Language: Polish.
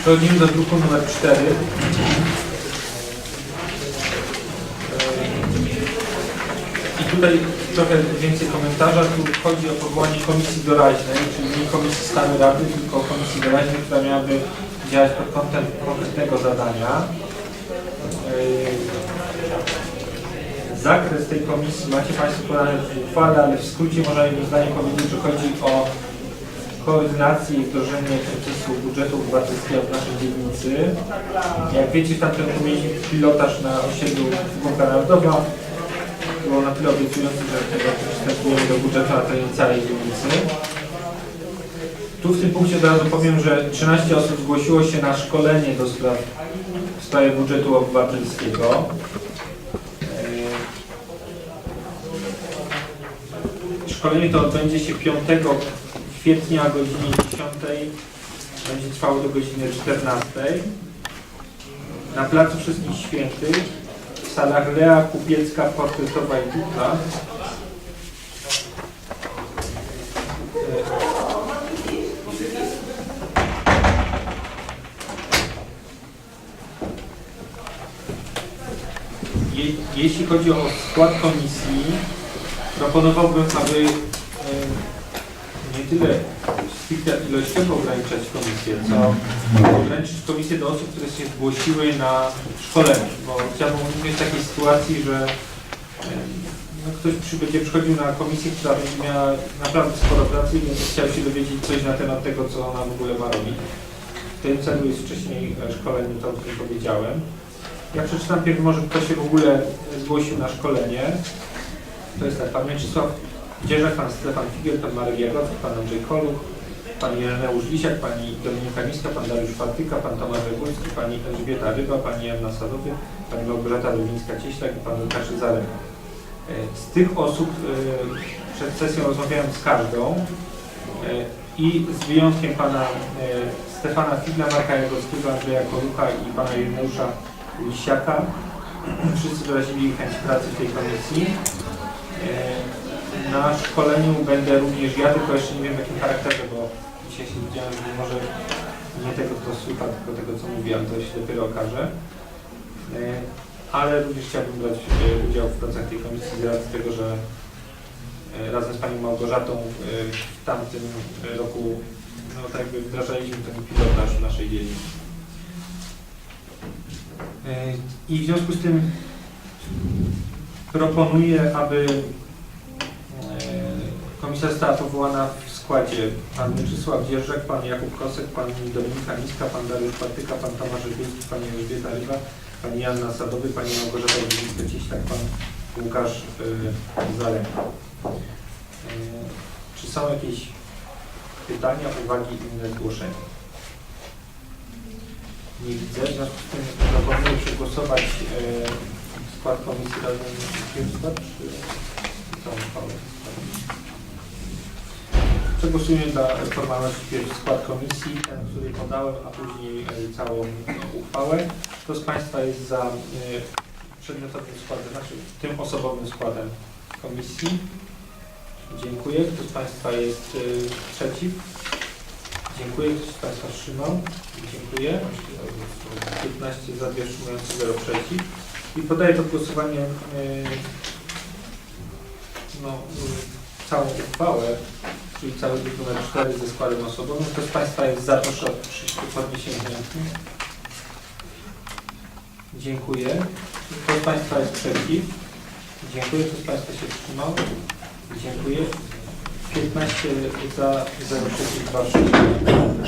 Przechodzimy do druku numer 4. I tutaj trochę więcej komentarza. Tu chodzi o powołanie komisji doraźnej, czyli nie komisji stałej rady, tylko komisji doraźnej, która miałaby działać pod kątem konkretnego zadania. Zakres tej komisji macie Państwo podany w uchwale, ale w skrócie można jednym zdaniem powiedzieć, że chodzi o koordynację i wdrożenie procesu budżetu obywatelskiego w naszej dzielnicy. Jak wiecie, w tamtym roku mieliśmy pilotaż na osiedlu Spółka Narodowa. Było na tyle obiecujące, że tego przystępujemy do budżetu na terenie całej dzielnicy. Tu w tym punkcie od razu powiem, że 13 osób zgłosiło się na szkolenie do spraw, w sprawie budżetu obywatelskiego. Szkolenie to odbędzie się 5 kwietnia o godzinie 10. Będzie trwało do godziny 14. Na Placu Wszystkich Świętych w salach Lea Kupiecka, Portretowa i jeśli chodzi o skład komisji, proponowałbym, aby e, nie tyle stricte ilościowo ograniczać komisję, co ograniczyć komisję do osób, które się zgłosiły na szkolenie, bo chciałbym uniknąć takiej sytuacji, że em, no, ktoś przy, będzie przychodził na komisję, która będzie miała naprawdę sporo pracy i będzie chciał się dowiedzieć coś na temat tego, co ona w ogóle ma robić. W tym celu jest wcześniej e, szkolenie, to o którym powiedziałem. Ja przeczytam pierw może kto się w ogóle zgłosił na szkolenie. To jest tak, pan Mieczysław Dzierzak, pan Stefan Figiel, pan Marek Jagodzki, pan Andrzej Koluch, pani Ireneusz Lisiak, pani Dominika Miska, pan Dariusz Fartyka, pan Tomasz Wygórski, pani Elżbieta Ryba, pani Janna Sadowy, pani Małgorzata Lubińska-Cieślak i pan Łukasz Zarek. E, Z tych osób e, przed sesją rozmawiałem z każdą e, i z wyjątkiem pana Stefana Figla, Marka Jagockiego, Andrzeja Kolucha i pana Ireneusza Lisiaka. Wszyscy wyrazili chęć pracy w tej komisji. Na szkoleniu będę również ja, tylko jeszcze nie wiem w jakim charakterze, bo dzisiaj się widziałem, że może nie tego, kto słucha, tylko tego, co mówi, ale to się dopiero okaże. E, Ale również chciałbym brać e, udział w pracach tej komisji z racji tego, że e, razem z Panią Małgorzatą w tamtym roku no, tak jakby wdrażaliśmy ten pilotaż w naszej dzielnicy. I w związku z tym proponuję, aby została powołana w składzie pan Mieczysław Dzierżek, pan Jakub Kosek, pan Dominika Miska, pan Dariusz Patyka, pan Tomasz pani Elżbieta Ryba, pani Janna Sadowy, pani Małgorzata Wielińska-Cieślak, pan Łukasz y, Zalek. Y, czy są jakieś pytania, uwagi, inne zgłoszenia? Nie widzę, w związku z tym proponuję przegłosować e, skład komisji skład, czy? Przegłosujemy dla formalności pierwszy skład komisji, ten, który podałem, a później e, całą e, uchwałę. Kto z Państwa jest za e, przedmiotowym składem, znaczy tym osobowym składem komisji? Dziękuję. Kto z Państwa jest przeciw? Dziękuję. Kto z Państwa wstrzymał? Dziękuję. 15 za, 2 wstrzymujący, 0 przeciw. I podaję pod głosowanie no, całą uchwałę, czyli cały druk numer 4 ze składem osobowym. Kto z Państwa jest za, proszę o podniesienie ręki. Dziękuję. Kto z Państwa jest przeciw? Dziękuję. Kto z Państwa się wstrzymał? Dziękuję. 15 za, 0 przeciw, 2 wstrzymane.